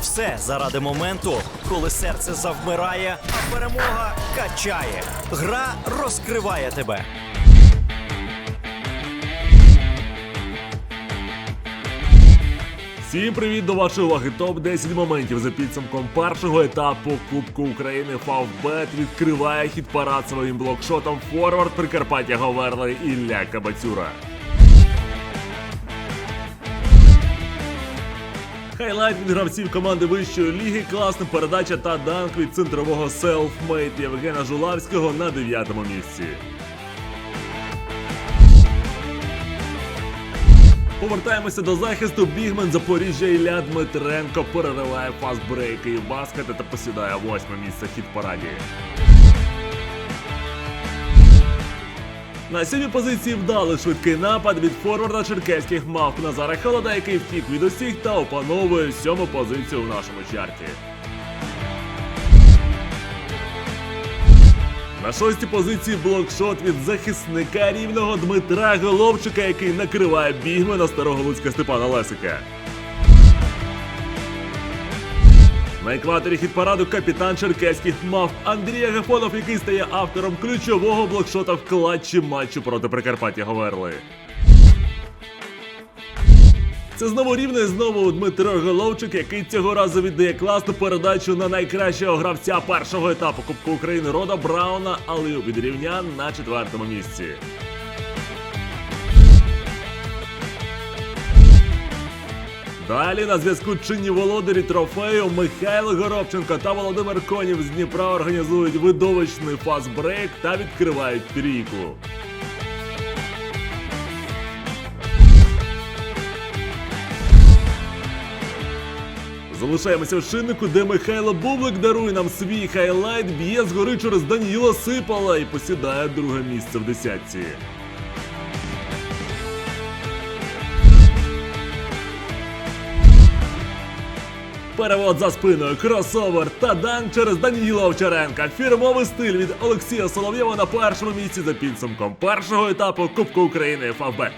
Все заради моменту, коли серце завмирає, а перемога качає. Гра розкриває тебе. Всім привіт до вашої уваги. Топ 10 моментів за підсумком першого етапу Кубку України Фавбет відкриває хіт парад своїм блокшотом форвард Прикарпаття Говерли Ілля Кабацюра. Хайлайт від гравців команди вищої ліги, класна передача та данк від центрового селфмейт Євгена Жулавського на дев'ятому місці. Повертаємося до захисту. Бігмен Запоріжжя Ілля Дмитренко перериває фастбрейки і баскети та посідає восьме місце хіт параді. На сьомій позиції вдалий швидкий напад від форварда черкеських мавп Назара Холода, який втік від усіх та опановує сьому позицію в нашому чарті. На шостій позиції блокшот від захисника рівного Дмитра Головчика, який накриває бігмена старого Луцька Степана Лесика. На екваторі хіт-параду капітан черкеських мав Андрій Агафонов, який стає автором ключового блокшота в клатчі матчу проти Прикарпаття Говерли. Це знову рівне знову Дмитро Головчик, який цього разу віддає класну передачу на найкращого гравця першого етапу Кубку України Рода Брауна, але від рівня на четвертому місці. Далі на зв'язку чинні володарі трофею Михайло Горобченко та Володимир Конів з Дніпра організують видовищний фастбрейк та відкривають трійку. Залишаємося в шиннику, де Михайло Бублик дарує нам свій хайлайт, б'є згори через Даніла Сипала і посідає друге місце в десятці. Перевод за спиною, кросовер та данк через Даніла Овчаренка. Фірмовий стиль від Олексія Соловйова на першому місці за підсумком першого етапу Кубку України ФАВБ.